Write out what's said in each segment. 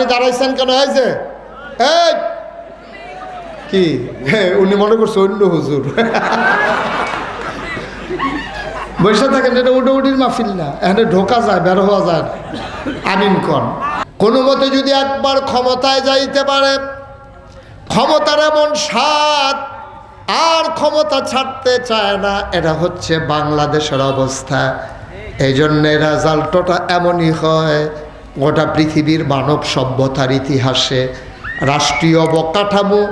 আপনি দাঁড়াইছেন কেন? যে। এই। কি? উনি মনে করছে অন্য হুজুর। বসে থাকেন, এটা উডোউডির মাহফিল না। এখানে ঢোকা যায়, বের হওয়া যায় আমিন কন। কোনো মতে যদি একবার ক্ষমতায় যাইতে পারে, ক্ষমতার এমন স্বাদ আর ক্ষমতা ছাড়তে চায় না, এটা হচ্ছে বাংলাদেশের অবস্থা। এই জন্যে রেজাল্টটা এমনই হয় গোটা পৃথিবীর মানব সভ্যতার ইতিহাসে রাষ্ট্রীয় অবকাঠামো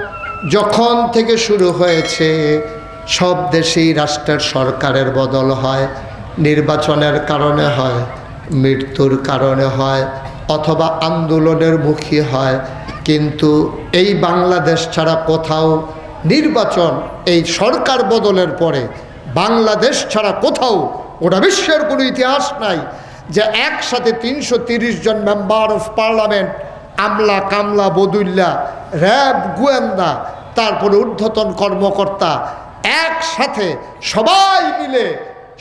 যখন থেকে শুরু হয়েছে, সব দেশেই রাষ্ট্রের সরকারের বদল হয়, নির্বাচনের কারণে হয়, মৃত্যুর কারণে হয়, অথবা আন্দোলনের মুখী হয়। কিন্তু এই বাংলাদেশ ছাড়া কোথাও নির্বাচন, এই সরকার বদলের পরে বাংলাদেশ ছাড়া কোথাও ওটা বিশ্বের কোনো ইতিহাস নাই। যে একসাথে তিনশো জন মেম্বার অফ পার্লামেন্ট আমলা, কামলা বদুল্লা র্যাব, গোয়েন্দা, তারপরে ঊর্ধ্বতন কর্মকর্তা, একসাথে সবাই মিলে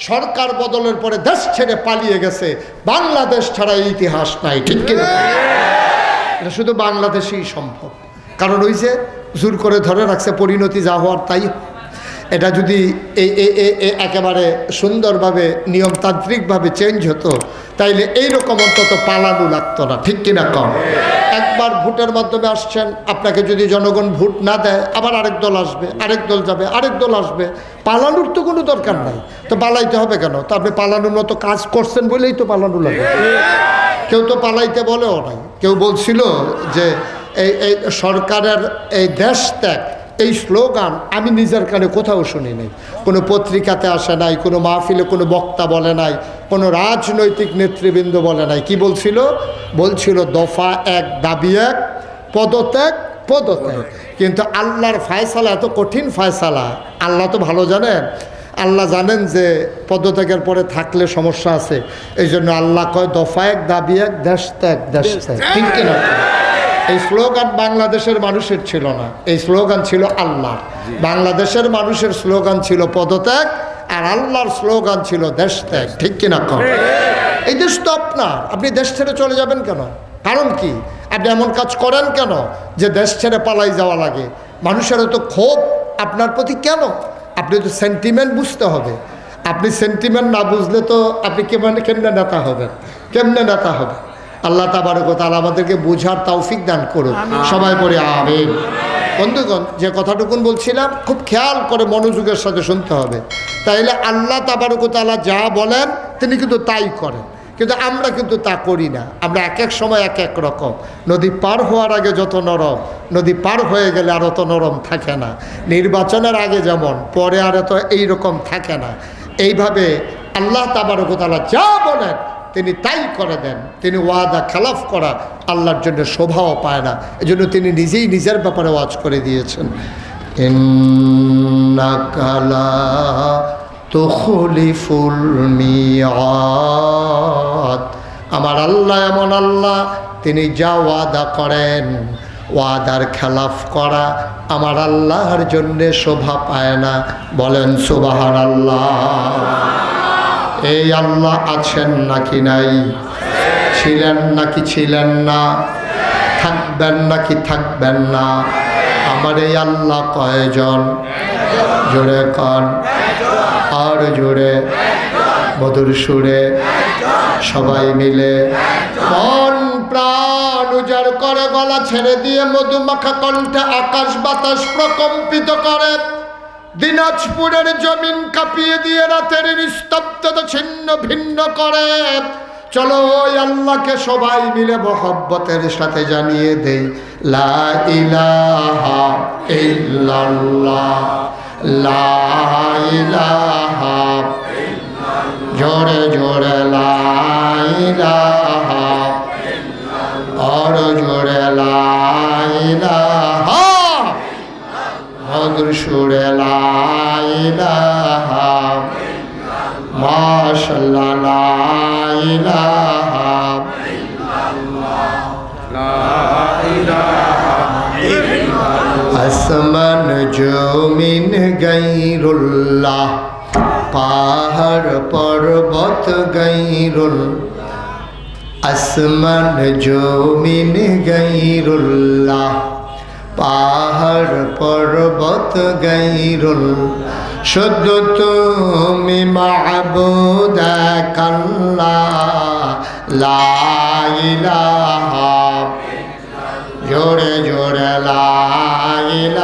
সরকার বদলের পরে দেশ ছেড়ে পালিয়ে গেছে বাংলাদেশ ছাড়া ইতিহাস নাই, ঠিক কিনা এটা শুধু বাংলাদেশেই সম্ভব কারণ ওই যে জোর করে ধরে রাখছে, পরিণতি যা হওয়ার তাই। এটা যদি এই একেবারে সুন্দরভাবে, নিয়মতান্ত্রিকভাবে চেঞ্জ হতো, তাইলে এইরকম অন্তত পালানো লাগতো না, ঠিক কিনা কম? একবার ভোটের মাধ্যমে আসছেন, আপনাকে যদি জনগণ ভোট না দেয়, আবার আরেক দল আসবে, আরেক দল যাবে, আরেক দল আসবে, পালানোর তো কোনো দরকার নাই। তো পালাইতে হবে কেন? তো আপনি পালানোর মতো কাজ করছেন বলেই তো পালানো লাগে। কেউ তো পালাইতে বলেও নাই। কেউ বলছিল যে এই এই সরকারের এই দেশ ত্যাগ এই স্লোগান আমি নিজের কানে কোথাও শুনি নাই। কোনো পত্রিকাতে আসে নাই, কোনো মাহফিলে কোনো বক্তা বলে নাই, কোনো রাজনৈতিক নেতৃবৃন্দ বলে নাই। কি বলছিল? বলছিল, দফা এক, দাবি এক, পদত্যাগ পদত্যাগ। কিন্তু আল্লাহর ফায়সালা এত কঠিন ফায়সালা। আল্লাহ তো ভালো জানেন। আল্লাহ জানেন যে পদত্যাগের পরে থাকলে সমস্যা আছে। এই জন্য আল্লাহ কয়, দফা এক, দাবি এক, দেশ ত্যাগ দেশ ত্যাগ। ঠিক কিনা? এই স্লোগান বাংলাদেশের মানুষের ছিল না। এই স্লোগান ছিল আল্লাহর। বাংলাদেশের মানুষের স্লোগান ছিল পদত্যাগ আর আল্লাহর স্লোগান ছিল দেশ ত্যাগ ঠিক কিনা? কম এই দেশ তো আপনার। আপনি দেশ ছেড়ে চলে যাবেন কেন? কারণ কি? আপনি এমন কাজ করেন কেন যে দেশ ছেড়ে পালাই যাওয়া লাগে? মানুষের তো ক্ষোভ। আপনার প্রতি কেন? আপনি তো সেন্টিমেন্ট বুঝতে হবে। আপনি সেন্টিমেন্ট না বুঝলে তো আপনি কেমন কেমনে নেতা হবেন? কেমনে নেতা হবেন? আল্লাহ তাবারক তাআলা আমাদেরকে বুঝার তৌফিক দান করুন। সবাই পড়ে আমিন। বন্ধুগণ যে কথাটুকুন বলছিলাম খুব খেয়াল করে মনোযোগের সাথে শুনতে হবে। তাইলে আল্লাহ তাবারক তাআলা যা বলেন তিনি কিন্তু তাই করেন। কিন্তু আমরা কিন্তু তা করি না। আমরা এক এক সময় এক এক রকম। নদী পার হওয়ার আগে যত নরম নদী পার হয়ে গেলে আর অত নরম থাকে না। নির্বাচনের আগে যেমন পরে আর এত এইরকম থাকে না। এইভাবে আল্লাহ তাবারকতালা যা বলেন তিনি তাই করে দেন। তিনি ওয়াদা খালাফ করা আল্লাহর জন্য শোভাও পায় না। এজন্য তিনি নিজেই নিজের ব্যাপারে ওয়াজ করে দিয়েছেন। আমার আল্লাহ এমন আল্লাহ, তিনি যা ওয়াদা করেন, ওয়াদার খেলাফ করা আমার আল্লাহর জন্যে শোভা পায় না। বলেন সুবাহার আল্লাহ এই আল্লাহ আছেন নাকি নাই? ছিলেন নাকি ছিলেন না? থাকবেন নাকি থাকবেন না? আমার এই আল্লাহ কয়জন? জোরে কন। আর জোরে। মধুর সুরে। সবাই মিলে। মন, প্রাণ উজাড় করে, গলা ছেড়ে দিয়ে মধুমাখা কণ্ঠে আকাশ বাতাস প্রকম্পিত করে। দিনাজপুরের জমিন কাঁপিয়ে দিয়ে রাতের নিস্তব্ধতা ছিন্ন ভিন্ন করে। চলো ওই আল্লাহকে সবাই মিলে মহব্বতের সাথে জানিয়ে দেই জোরে জোরে লা ইলাহা জোরে লা মধুর সুরে লাইলাহা মাশাল্লাহ লাইলাহা আসমান জমিন গাইরুল্লাহ পাহাড় পর্বত গাইরুল আসমান জমিন গাইরুল্লাহ। পাহাড় পর্বত গাইরুল শুদ্ধ তুমি মাহবুদ কাল্লা জোরে জোরে লাইলাহা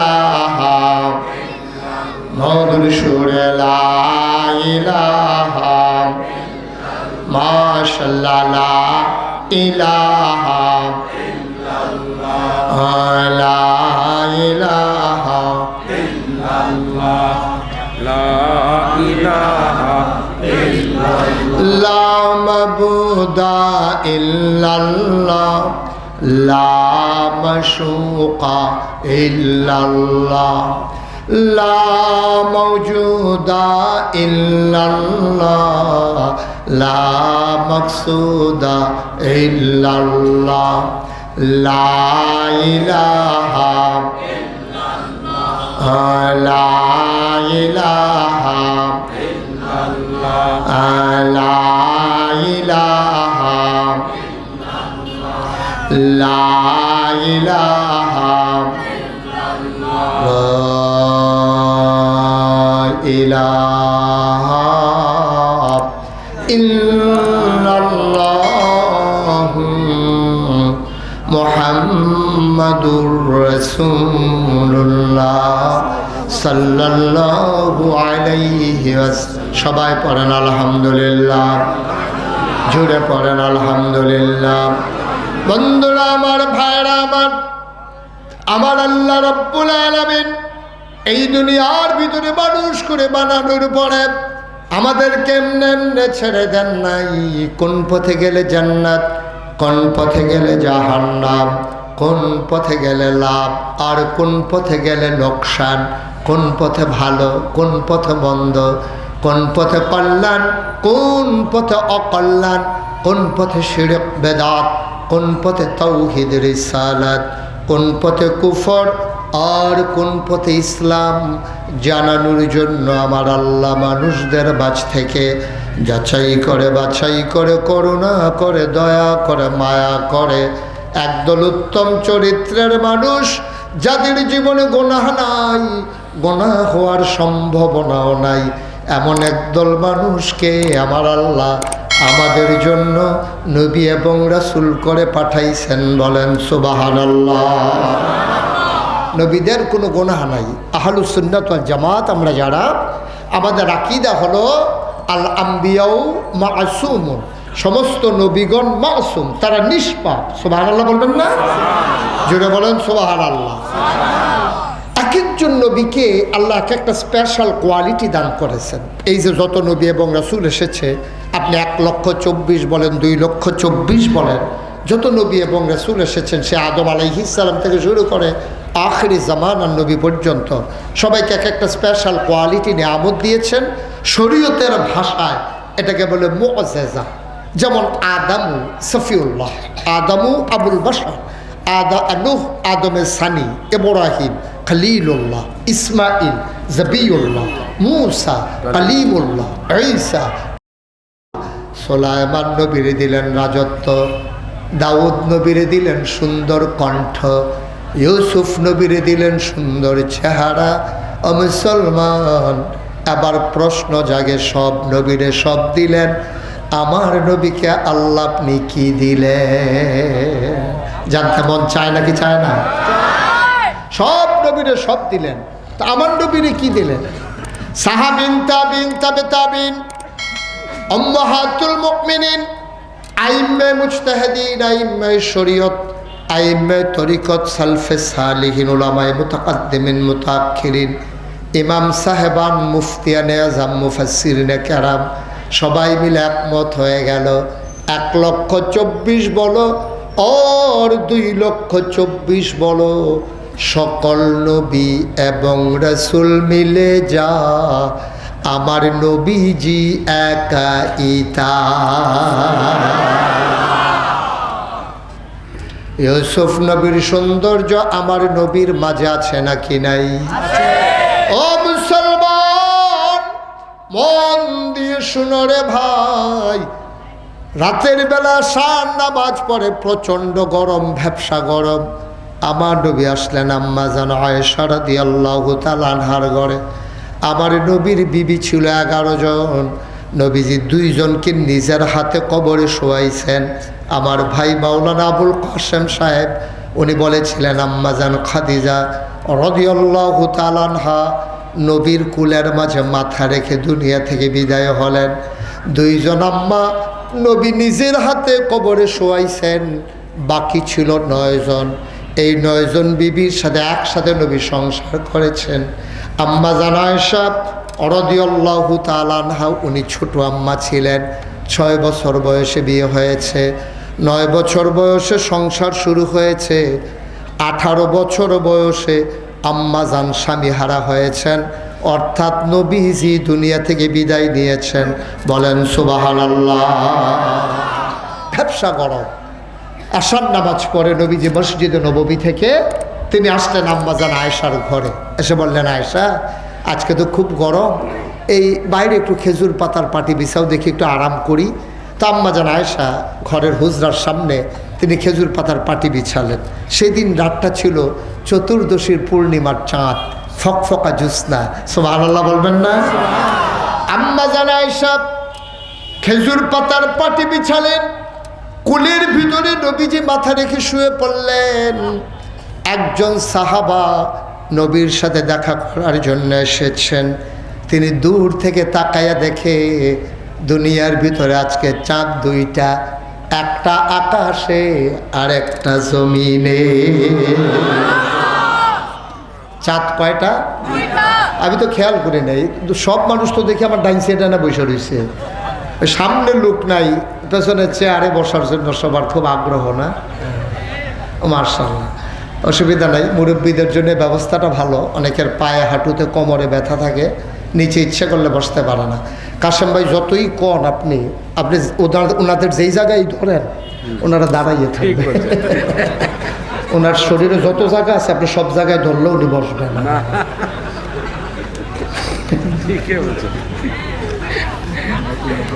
মধুর সুরে লাইলাহা মাশাল্লাহ لا إله إلا الله لا إله إلا الله لا مبود إلا الله لا مشوق إلا الله لا موجود إلا الله لا مقصود إلا الله ইলাহা লা ইলাহা লা ইলাহা মুহাম্মাদুর রাসূলুল্লাহ সাল্লাল্লাহু আলাইহি সবাই পড়েন আলহামদুলিল্লাহ। জুড়ে পড়েন আলহামদুলিল্লাহ। বন্ধুরা আমার, ভাইরা আমার আমার আল্লাহ রব্বুল আলামিন এই দুনিয়ার ভিতরে মানুষ করে বানানোর পরে আমাদের কেমনে ছেড়ে দেন নাই। কোন পথে গেলে জান্নাত কোন পথে গেলে জাহান্নাম কোন পথে গেলে লাভ আর কোন পথে গেলে লোকসান কোন পথে ভালো কোন পথে মন্দ কোন পথে কল্যাণ কোন পথে অকল্যাণ কোন পথে শিরক বেদাত কোন পথে তৌহিদ রিসালাত কোন পথে কুফর আর কোন পথে ইসলাম জানানোর জন্য আমার আল্লাহ মানুষদের বাজ থেকে যাচাই করে, বাছাই করে, করুণা করে, দয়া করে, মায়া করে। একদল উত্তম চরিত্রের মানুষ যাদের জীবনে গোনাহ নাই, গোনাহ হওয়ার সম্ভাবনাও নাই। এমন একদল মানুষকে আমার আল্লাহ আমাদের জন্য নবী এবং রাসুল করে পাঠাইছেন বলেন সুবাহান নবীদের কোনো গোনাহ নাই। আহলুসুন্নত জামাত, আমরা যারা, আমাদের আকিদা হলো আল আম্বিয়াও মাসুম সমস্ত নবীগণ মাসুম তারা নিষ্পাপ। সুবাহান আল্লাহ বলবেন না? জুড়ে বলেন সুবাহান আল্লাহ এক একজন নবীকে আল্লাহ এক একটা স্পেশাল কোয়ালিটি দান করেছেন। এই যে যত নবী এবং রাসুল এসেছে আপনি এক লক্ষ চব্বিশ বলেন দুই লক্ষ চব্বিশ বলেন যত নবী এবং রাসুল এসেছেন সে আদম আলাইহিসাল্লাম থেকে শুরু করে আখরি জামানার নবী পর্যন্ত সবাইকে এক একটা স্পেশাল কোয়ালিটি নিয়ামত দিয়েছেন। শরীয়তের ভাষায় এটাকে বলে মুআজেজা যেমন আদামু সফিউল্লাহ, আদামু আবুল বাসার আদা নুহ, আদমে সানি, ইব্রাহিম, খলিলুল্লাহ ইসমাইল জবিউল্লাহ, মুসা, আলিমুল্লাহ, ঈসা। সোলাইমান নবীরে দিলেন রাজত্ব, দাউদ নবীরে দিলেন সুন্দর কণ্ঠ, ইউসুফ নবীরে দিলেন সুন্দর চেহারা মুসলমান আবার প্রশ্ন জাগে, সব নবীরে সব দিলেন। আমার নবীকে আল্লাহ আপনি কি দিলেন? জানতে মন চায় নাকি চায় না? সব নবীরে সব দিলেন। তা আমার নবীরে কি দিলেন? সাহাবিন, তাবিন, তাবে তাবিন অম্মাহাতুল মুমিনিন, আইম্মে মুজতাহিদিন, আইম্মে শরীয়ত, আইম্মে তরিকত সালফে সালিহিন, উলামায়ে মুতাকাদ্দিমিন মুতাআখিরিন ইমাম সাহেবান মুফতিয়ানে আজম মুফাসসিরিনে কেরাম, সবাই মিলে একমত হয়ে গেল। এক লক্ষ চব্বিশ বলো ওর দুই লক্ষ চব্বিশ বলো, সকল নবী এবং রসুল মিলে যা, আমার নবীজি একা ইতা ইউসুফ নবীর সৌন্দর্য আমার নবীর মাঝে আছে নাকি নাই? ও মন দিয়ে শুনো রে ভাই। রাতের বেলা সার নামাজ পড়ে, প্রচণ্ড গরম, ভ্যাবসা গরম। আমার নবী আসলেন আম্মা যেন আয়েশারা দিয়ে আল্লাহ তালানহার ঘরে। আমার নবীর বিবি ছিল এগারো জন। নবীজি দুইজনকে নিজের হাতে কবরে শোয়াইছেন। আমার ভাই মাওলানা আবুল কাসেম সাহেব, উনি বলেছিলেন আম্মাজান খাদিজা রদিয়াল্লাহ নবীর কুলের মাঝে মাথা রেখে দুনিয়া থেকে বিদায় হলেন। দুইজন আম্মা নবী নিজের হাতে কবরে শোয়াইছেন, বাকি ছিল নয়জন এই নয়জন বিবির সাথে একসাথে নবী সংসার করেছেন। আম্মা জানায় সাহ অরদিয়াল্লাহ তালানহা উনি ছোট আম্মা ছিলেন, ছয় বছর বয়সে বিয়ে হয়েছে। নয় বছর বয়সে সংসার শুরু হয়েছে। আঠারো বছর বয়সে আম্মা জান স্বামী হারা হয়েছেন। অর্থাৎ নবীজি দুনিয়া থেকে বিদায় নিয়েছেন। বলেন সুবাহান ব্যবসা গরম আসার নামাজ পড়ে নবীজি মসজিদে নববী থেকে তিনি আসলেন আম্মাজান আয়েশার ঘরে। এসে বললেন, আয়েশা, আজকে তো খুব গরম। এই বাইরে একটু খেজুর পাতার পাটি বিছাও দেখি, একটু আরাম করি। তো আম্মাজান আয়েশা ঘরের হুজরার সামনে তিনি খেজুর পাতার পাটি বিছালেন। সেদিন রাতটা ছিল চতুর্দশীর পূর্ণিমার চাঁদ। ফকফকা জুসনা সোমান আল্লাহ বলবেন না? আম্মাজান আয়েশা, খেজুর পাতার পাটি বিছালেন। কুলের ভিতরে নবীজি মাথা রেখে শুয়ে পড়লেন। একজন সাহাবা নবীর সাথে দেখা করার জন্য এসেছেন। তিনি দূর থেকে তাকায়া দেখে, দুনিয়ার ভিতরে আজকে চাঁদ দুইটা একটা আকাশে আর একটা জমিনে। চাঁদ কয়টা? আমি তো খেয়াল করি নাই। কিন্তু সব মানুষ তো দেখি আমার ডাইন সাইডে না বসে রয়েছে সামনে লোক নাই পেছনে চেয়ারে বসার জন্য সবার খুব আগ্রহ না। ও মার্শাল্লাহ অসুবিধা নাই। মুরব্বীদের জন্য ব্যবস্থাটা ভালো। অনেকের পায়ে হাঁটুতে কোমরে ব্যথা থাকে। নিচে ইচ্ছে করলে বসতে পারে না। কাশেম ভাই যতই কন আপনি আপনি ওনার- ওনাদের যেই জায়গায় ধরেন ওনারা দাঁড়াইয়ে থাকবে। ওনার শরীরে যত জায়গা আছে আপনি সব জায়গায় ধরলেও উনি বসবেন না।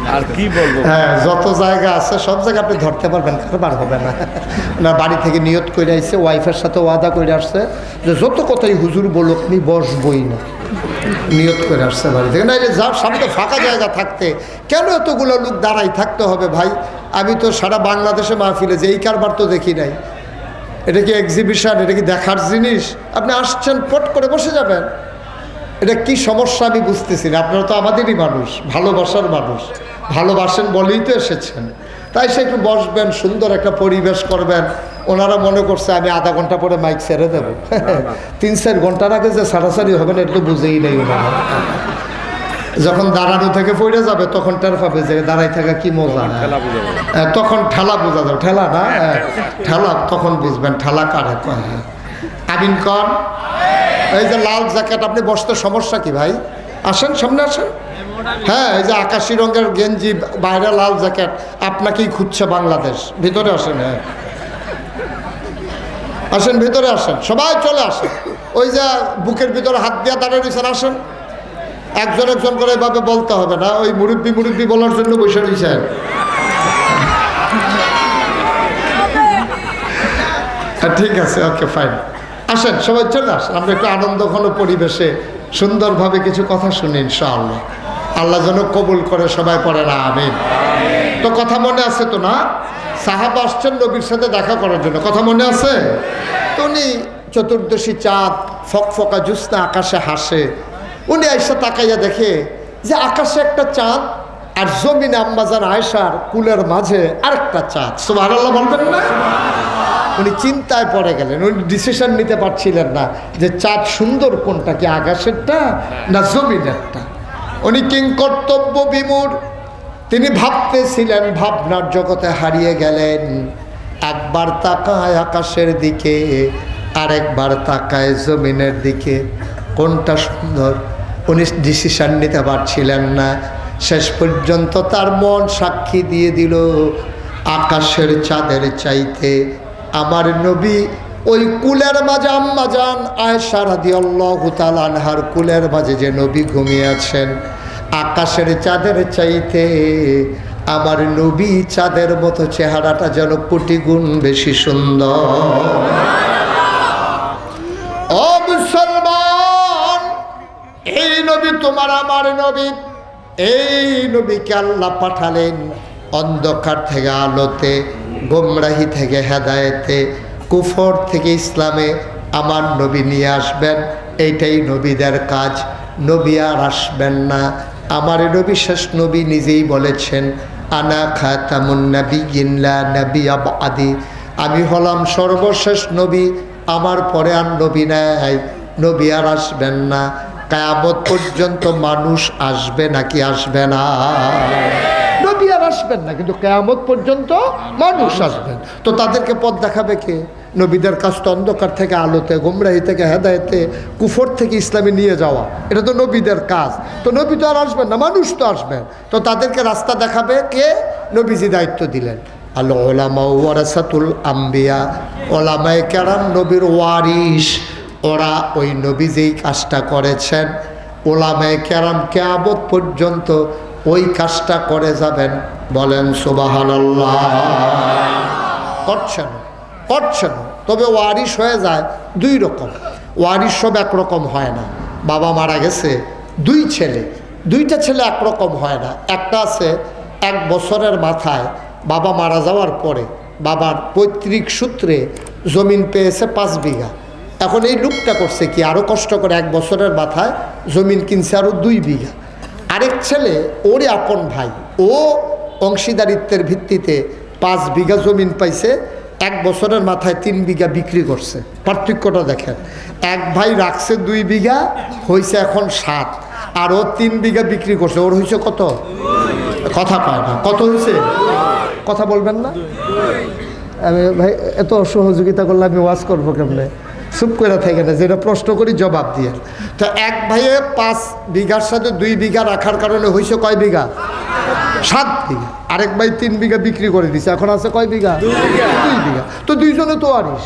আর কি বলব? হ্যাঁ যত জায়গা আছে সব জায়গা আপনি ধরতে পারবেন কারবার হবে না। ওনার বাড়ি থেকে নিয়ত করে আসছে ওয়াইফের সাথে ওয়াদা করে আসছে যে যত কথাই হুজুর বলুক আমি বসবই না। নিয়ত করে আসছে বাড়ি থেকে। নাইলে যার সামনে ফাঁকা জায়গা থাকতে। কেন এতগুলো লোক দাঁড়াই থাকতে হবে ভাই? আমি তো সারা বাংলাদেশে মাহফিলে যে এই কারবার তো দেখি নাই। এটা কি এক্সিবিশন এটা কি দেখার জিনিস? আপনি আসছেন, পট করে বসে যাবেন। এটা কি সমস্যা আমি বুঝতেছি না। আপনারা তো আমাদেরই মানুষ, ভালোবাসার মানুষ। ভালোবাসেন বলেই তো এসেছেন। তাই সে একটু বসবেন, সুন্দর একটা পরিবেশ করবেন। ওনারা মনে করছে আমি আধা ঘণ্টা পরে মাইক ছেড়ে দেবো। তিন চার ঘণ্টার আগে যে সারাসারি হবে না এটা তো বুঝেই নেই ওনারা। যখন দাঁড়ানো থেকে পড়ে যাবে তখন টের পাবে যে দাঁড়াই থাকা কি মজা। হ্যাঁ, তখন ঠেলা বোঝা যাবে। ঠেলা না? হ্যাঁ, ঠেলা তখন বুঝবেন ঠেলা কারে কয়। হ্যাঁ। আমিন কন এই যে লাল জ্যাকেট আপনি বসতে সমস্যা কি ভাই? আসেন সামনে আসেন। হ্যাঁ এই যে আকাশি রঙের গেঞ্জি বাইরে লাল জ্যাকেট আপনাকেই খুঁজছে বাংলাদেশ। ভিতরে আসেন হ্যাঁ। আসেন ভিতরে আসেন। সবাই চলে আসেন। ওই যে বুকের ভিতরে হাত দিয়ে দাঁড়িয়ে রয়েছেন আসেন। একজন একজন করে এভাবে বলতে হবে না। ওই মুরব্বী মুরব্বী বলার জন্য বসে রয়েছেন। হ্যাঁ, ঠিক আছে ওকে ফাইন আসেন সবাই চলে আসেন। আমরা একটু আনন্দ ঘন পরিবেশে সুন্দরভাবে কিছু কথা শুনি ইনশাআল্লাহ। আল্লাহ যেন কবুল করে সবাই পড়ে না আমিন। তো কথা মনে আছে তো না? সাহাবা আসছেন নবীর সাথে দেখা করার জন্য। কথা মনে আছে? উনি চতুর্দশী চাঁদ, ফকফকা জুসনা আকাশে হাসে। উনি আইসা তাকাইয়া দেখে যে আকাশে একটা চাঁদ আর জমিনে আম্মাজান আয়সার কুলের মাঝে আরেকটা চাঁদ। সুবাহ বলবেন না? উনি চিন্তায় পড়ে গেলেন। উনি ডিসিশন নিতে পারছিলেন না যে চাঁদ সুন্দর কোনটা, কি আকাশেরটা না জমিনেরটা। উনি কিং কর্তব্য বিমূর তিনি ভাবতেছিলেন, ভাবনার জগতে হারিয়ে গেলেন। একবার তাকায় আকাশের দিকে, আরেকবার তাকায় জমিনের দিকে। কোনটা সুন্দর, উনি ডিসিশন নিতে পারছিলেন না। শেষ পর্যন্ত তার মন সাক্ষী দিয়ে দিল, আকাশের চাঁদের চাইতে। আমার নবী ওই কুলের মাঝে আম্মা যান আয়সা রাদি আল্লাহ আনহার কুলের মাঝে যে নবী ঘুমিয়ে আছেন। আকাশের চাঁদের চাইতে আমার নবী চাঁদের মতো চেহারাটা যেন কোটি গুণ বেশি সুন্দর। ও এই নবী তোমার আমার নবী, এই নবীকে আল্লাহ পাঠালেন অন্ধকার থেকে আলোতে, গোমরাহি থেকে হেদায়েতে, কুফর থেকে ইসলামে আমার নবী নিয়ে আসবেন, এইটাই নবীদের কাজ, নবী আর আসবেন না। আমার নবী শেষ নবী নিজেই বলেছেন, আনা খাতামুন নবী গিনলা নবী আদি আমি হলাম সর্বশেষ নবী, আমার পরে আর নবী নাই, নবী আর আসবেন না। কায়ামত পর্যন্ত মানুষ আসবে নাকি আসবে না? নবী আর আসবেন না, কিন্তু কেয়ামত পর্যন্ত মানুষ আসবেন তো তাদেরকে পথ দেখাবে কে? নবীদের কাজ তো অন্ধকার থেকে আলোতে, গুমরাহি থেকে হেদায়েতে, কুফর থেকে ইসলামে নিয়ে যাওয়া। এটা তো নবীদের কাজ। তো নবী তো আর আসবেন না, মানুষ তো আসবেন। তো তাদেরকে রাস্তা দেখাবে কে? নবীজি দায়িত্ব দিলেন। আল ওলামা ওয়ারাসাতুল আম্বিয়া। ওলামায় কেরাম নবীর ওয়ারিস ওরা ওই নবী যেই কাজটা করেছেন। ওলামায় কেরাম কেয়াবত পর্যন্ত ওই কাজটা করে যাবেন। বলেন সুবাহান করছেন করছেন। তবে ওয়ারিস হয়ে যায় দুই রকম। ওয়ারিস সব একরকম হয় না। বাবা মারা গেছে, দুই ছেলে। দুইটা ছেলে একরকম হয় না। একটা আছে এক বছরের মাথায় বাবা মারা যাওয়ার পরে বাবার পৈতৃক সূত্রে জমিন পেয়েছে পাঁচ বিঘা। এখন এই লোকটা করছে কি? আরও কষ্ট করে এক বছরের মাথায় জমিন কিনছে আরও দুই বিঘা। আরেক ছেলে, ওরে আপন ভাই, ও অংশীদারিত্বের ভিত্তিতে পাঁচ বিঘা জমিন পাইছে। এক বছরের মাথায় তিন বিঘা বিক্রি করছে। পার্থক্যটা দেখেন। এক ভাই রাখছে দুই বিঘা হয়েছে এখন সাত। আর ও তিন বিঘা বিক্রি করছে। ওর হয়েছে কত? কথা পায় না। কত হয়েছে কথা বলবেন না? আমি ভাই, এত সহযোগিতা করলে আমি ওয়াজ করব কেমনে? চুপ করে থাকে না, যেটা প্রশ্ন করি জবাব দিয়ে। তো এক ভাইয়ে পাঁচ বিঘার সাথে দুই বিঘা রাখার কারণে হয়েছে কয় বিঘা? সাত বিঘা। আরেক ভাই তিন বিঘা বিক্রি করে দিছে। এখন আছে কয় বিঘা? দুই বিঘা। তো দুইজনে তো ওয়ারিস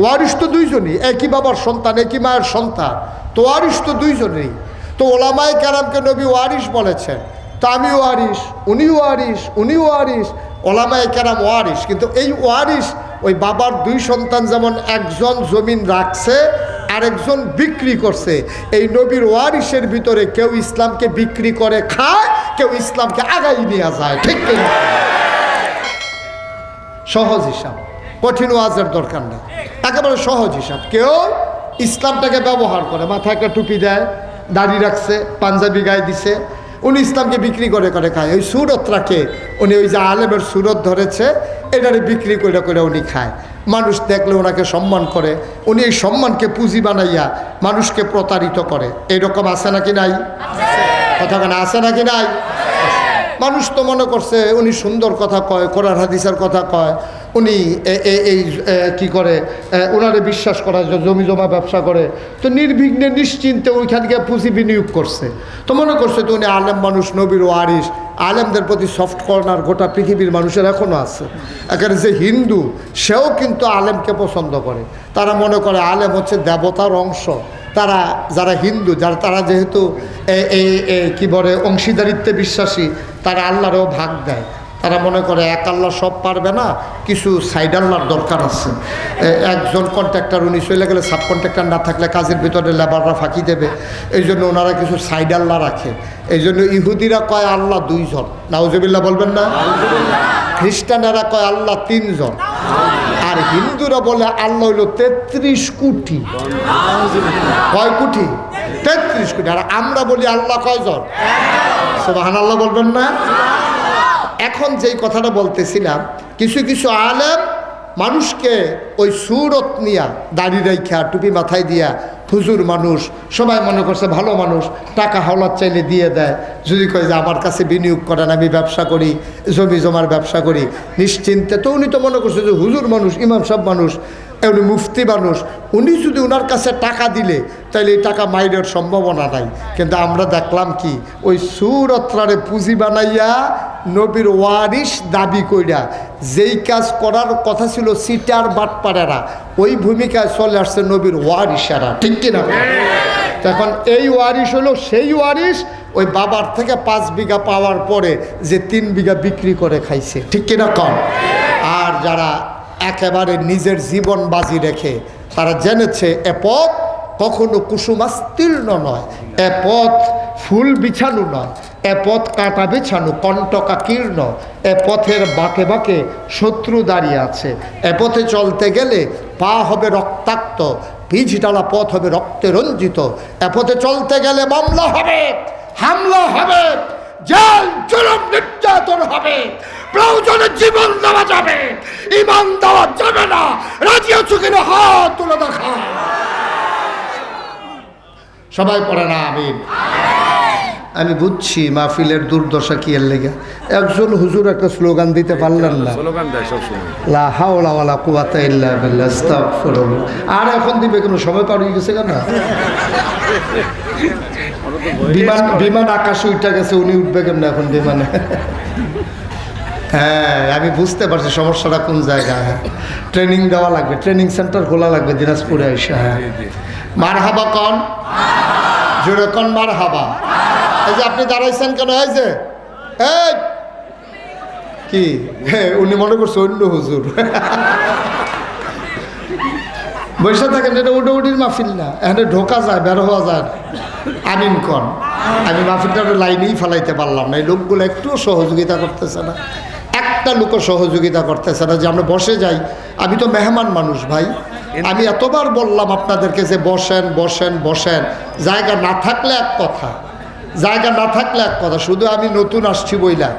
ওয়ারিস তো দুইজনই। একই বাবার সন্তান একই মায়ের সন্তান। তো ওয়ারিস তো দুইজনেই। তো ওলামায় ক্যারামকে নবী ওয়ারিস বলেছেন। তা আমি ওয়ারিস উনি ওয়ারিস উনি ওয়ারিস ওলামায় ক্যারাম ওয়ারিস কিন্তু এই ওয়ারিস ওই বাবার দুই সন্তান যেমন একজন জমিন রাখছে আরেকজন বিক্রি করছে। এই নবীর ওয়ারিসের ভিতরে কেউ ইসলামকে বিক্রি করে খায় কেউ ইসলামকে আগাই নিয়ে যায়, ঠিক সহজ হিসাব, কঠিন ওয়াজের দরকার নেই। একেবারে সহজ হিসাব, কেউ ইসলামটাকে ব্যবহার করে, মাথায় একটা টুপি দেয়, দাড়ি রাখছে, পাঞ্জাবি গায়ে দিছে, উনি ইসলামকে বিক্রি করে করে খায়। ওই সুরত রাখে উনি ওই যে আলেমের সুরত ধরেছে, এটারে বিক্রি করে করে উনি খায়। মানুষ দেখলে ওনাকে সম্মান করে, উনি এই সম্মানকে পুঁজি বানাইয়া মানুষকে প্রতারিত করে। এরকম আছে নাকি নাই? কথা কেন আছে নাকি নাই? মানুষ তো মনে করছে, উনি সুন্দর কথা কয়, কোরআন হাদিসের কথা কয়, উনি এই কি করে ওনারে বিশ্বাস করা জমি জমা ব্যবসা করে। তো নির্বিঘ্নে, নিশ্চিন্তে ওইখান থেকে পুঁজি বিনিয়োগ করছে। তো মনে করছে তো উনি আলেম মানুষ, নবীর ওয়ারিস আলেমদের প্রতি সফট কর্নার গোটা পৃথিবীর মানুষের এখনও আছে। এখানে যে হিন্দু, সেও কিন্তু আলেমকে পছন্দ করে। তারা মনে করে আলেম হচ্ছে দেবতার অংশ। তারা যারা হিন্দু যারা তারা যেহেতু কি বলে অংশীদারিত্বে বিশ্বাসী তারা আল্লাহরেও ভাগ দেয়। তারা মনে করে এক আল্লাহ সব পারবে না কিছু সাইড আল্লাহর দরকার আছে। একজন কন্ট্রাক্টর উনি চলে গেলে সাব কন্ট্রাক্টর না থাকলে কাজের ভিতরে লেবাররা ফাঁকি দেবে। এই জন্য ওনারা কিছু সাইড আল্লাহ রাখে। এই জন্য ইহুদিরা কয় আল্লাহ দুইজন। নাউজবিল্লা বলবেন না? খ্রিস্টানেরা কয় আল্লাহ তিনজন। হিন্দুরা বলে আল্লাহ হইল তেত্রিশ কোটি কয় কোটি তেত্রিশ কোটি আর আমরা বলি আল্লাহ কয়জন? সোবাহান আল্লাহ বলবেন না? এখন যেই কথাটা বলতেছিলাম, কিছু কিছু আলেম মানুষকে ওই সুরত নিয়া দাড়ি রেখা টুপি মাথায় দিয়া হুজুর মানুষ, সবাই মনে করছে ভালো মানুষ, টাকা হাওলাত চাইলে দিয়ে দেয়। যদি কয় যে আমার কাছে বিনিয়োগ করেন, আমি ব্যবসা করি, জমি জমার ব্যবসা করি, নিশ্চিন্তে তো উনি তো মনে করছে যে হুজুর মানুষ, ইমাম সব মানুষ। উনি মুফতি মানুষ। উনি যদি ওনার কাছে টাকা দিলে তাহলে এই টাকা মাইরের সম্ভাবনা নাই। কিন্তু আমরা দেখলাম কি, ওই সুরত্রারে পুঁজি বানাইয়া নবীর ওয়ারিস দাবি কইরা যেই কাজ করার কথা ছিল সিটার বাটপাড়েরা, ওই ভূমিকায় চলে আসছে নবীর ওয়ারিসারা ঠিক কিনা? তখন এই ওয়ারিস হলো সেই ওয়ারিস ওই বাবার থেকে পাঁচ বিঘা পাওয়ার পরে যে তিন বিঘা বিক্রি করে খাইছে। ঠিক কিনা কম আর যারা একেবারে নিজের জীবন বাজি রেখে তারা জেনেছে এ পথ কখনো কুসুমাস্তীর্ণ নয় এ পথ ফুল বিছানো নয় এ পথ কাটা বিছানো কণ্টকা কীর্ণ এ পথের বাঁকে বাঁকে শত্রু দাঁড়িয়ে আছে। এ পথে চলতে গেলে পা হবে রক্তাক্ত পিচ ডালা পথ হবে রক্তে রঞ্জিত। এ পথে চলতে গেলে মামলা হবে, হামলা হবে, জেল জুলুম নির্যাতন হবে। প্রয়োজনে জীবন দেওয়া যাবে। ইমান দেওয়া যাবে না। রাজি আছো কিনা? হাত তুলে দেখা। সবাই পড়ে না আমিন। আমি বুঝছি মাহফিলের দুর্দশা কি এর লেগে। একজন হুজুর একটা স্লোগান দিতে পারলেন না। আর এখন দিবে কোনো সময় পার হয়ে গেছে কেন? বিমান বিমান আকাশে উঠে গেছে উনি উঠবে কেমন এখন বিমানে? হ্যাঁ আমি বুঝতে পারছি সমস্যাটা কোন জায়গায়। ট্রেনিং দেওয়া লাগবে ট্রেনিং সেন্টার খোলা লাগবে দিনাজপুরে এসে হ্যাঁ। মার হাবা কন। জোরে কন মার হাবা এই যে আপনি দাঁড়াইছেন কেন? এই যে এই। কি? উনি মনে করছে অন্য হুজুর। বৈশা থাকেন এটা উডে উডির মাহফিল না। এখানে ঢোকা যায় বের হওয়া যায় আমিন কন। আমি মাহফিলটার লাইনেই ফেলাইতে পারলাম না। এই লোকগুলো একটুও সহযোগিতা করতেছে না। একটা লোক সহযোগিতা করতেছে না যে আমরা বসে যাই। আমি তো মেহমান মানুষ ভাই। আমি এতবার বললাম আপনাদেরকে যে বসেন বসেন বসেন। জায়গা না থাকলে এক কথা। জায়গা না থাকলে এক কথা। শুধু আমি নতুন আসছি বইলা।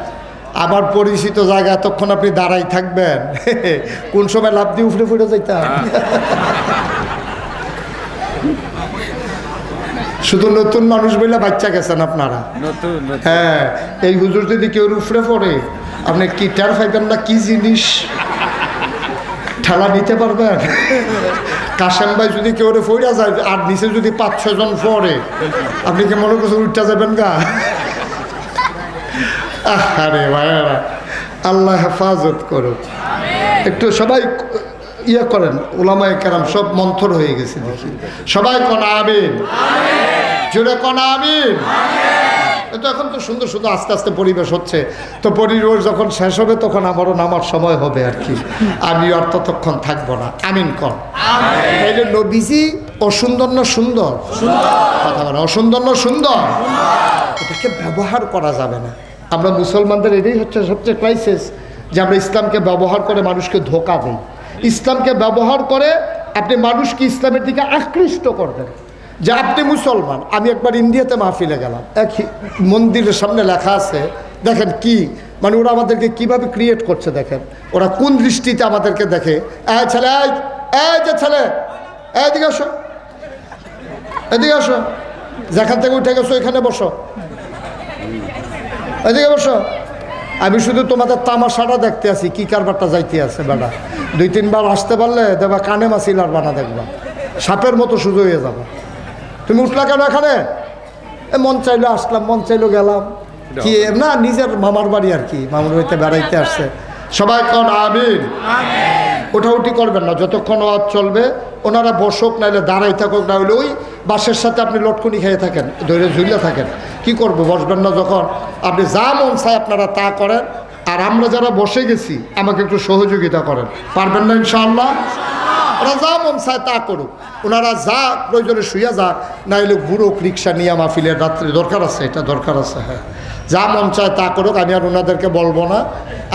আমার পরিচিত জায়গা এতক্ষণ আপনি দাঁড়াই থাকবেন। কোন সময় লাভ দিয়ে উফরে ফুটে যাইতাম। শুধু নতুন মানুষ বলে বাচ্চা গেছেন আপনারা। হ্যাঁ এই হুজুর যদি কেউ উফরে পড়ে আপনি কি টের পাইবেন না কি জিনিস? ঠেলা নিতে পারবেন? কাশেম ভাই যদি কেউ ফইরা যায়, আর নিচে যদি পাঁচ ছজন পড়ে, আপনি কি মনে করছেন উঠটা যাবেন গা? আরে ভাইয়ারা, আল্লাহ হেফাজত করুক। একটু সবাই ইয়ে করেন ওলামায় কেরাম সব মন্থর হয়ে গেছে দেখি। সবাই কনা আমিন? জুড়ে কনা আমিন? তো এখন তো সুন্দর সুন্দর আস্তে আস্তে পরিবেশ হচ্ছে। তো পরিবেশ যখন শেষ হবে তখন আমারও নামার সময় হবে আর কি। আমি আর ততক্ষণ থাকব না। আমিন কন তাইলে নবীজি অসুন্দর না সুন্দর? কথা বলে অসুন্দর না সুন্দর? এটাকে ব্যবহার করা যাবে না। আমরা মুসলমানদের এটাই হচ্ছে সবচেয়ে ক্রাইসিস যে আমরা ইসলামকে ব্যবহার করে মানুষকে ধোকা দিই। ইসলামকে ব্যবহার করে আপনি মানুষকে ইসলামের দিকে আকৃষ্ট করবেন। যে আপনি মুসলমান, আমি একবার ইন্ডিয়াতে মাহফিলে গেলাম। এক মন্দিরের সামনে লেখা আছে, দেখেন কি মানে ওরা আমাদেরকে কীভাবে ক্রিয়েট করছে দেখেন। ওরা কোন দৃষ্টিতে আমাদেরকে দেখে এ ছেলে যে ছেলে, এদিকে আসো এদিকে আসো, যেখান থেকে উঠে গেছো এখানে বসো, এদিকে বসো। আমি শুধু তোমাদের তামাশাটা দেখতে আছি, কি কারবারটা যাইতে আছে বেটা। দুই তিনবার আসতে পারলে দেবা কানে মাছিলার বানা দেখবা। সাপের মতো সুযোগ হয়ে যাবে। তুমি উঠলা কেন এখানে? এ মন চাইলো আসলাম মন চাইলো গেলাম। কি না। নিজের মামার বাড়ি আর কি মামার বাড়িতে বেড়াইতে আসছে। সবাই কন আমিন। ওঠাউঠি করবেন না যতক্ষণ ওয়াজ চলবে ওনারা বসুক নাইলে দাঁড়াই থাকুক না হলে ওই বাসের সাথে আপনি লটকুনি খেয়ে থাকেন ধরে ঝুলে থাকেন। কি করব বসবেন না যখন? আপনি যা মন চায় আপনারা তা করেন আর আমরা যারা বসে গেছি আমাকে একটু সহযোগিতা করেন। পারবেন না ইনশাআল্লাহ? ওরা যা মন চায় তা করুক। ওনারা যা প্রয়োজনে শুয়ে যাক, নাইলে বুড়ো রিক্সা নিয়ে মাহফিলের রাত্রে দরকার আছে, এটা দরকার আছে হ্যাঁ। যা মন চায় তা করুক, আমি আর ওনাদেরকে বলব না।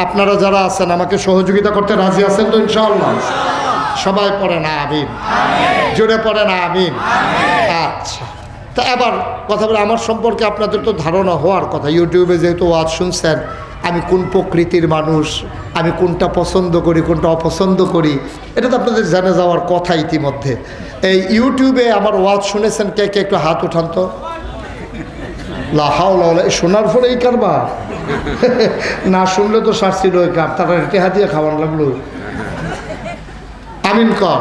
আপনারা যারা আছেন, আমাকে সহযোগিতা করতে রাজি আছেন তো ইনশাআল্লাহ? সবাই পড়ে না আমিন। জোরে পড়ে না আমিন। আচ্ছা। তা এবার কথা বলে, আমার সম্পর্কে আপনাদের তো ধারণা হওয়ার কথা। ইউটিউবে যেহেতু ওয়াজ শুনছেন আমি কোন প্রকৃতির মানুষ, আমি কোনটা পছন্দ করি, কোনটা অপছন্দ করি, এটা তো আপনাদের জানা যাওয়ার কথা ইতিমধ্যে। এই ইউটিউবে আমার ওয়াজ শুনেছেন কে কে, একটু হাত উঠান তো। লাহাও শোনার পরে এই কারবা না শুনলে তো শাস্তি ওই কাপ তারা রেটে হাতিয়ে খাওয়ান লাগল। আমিন কন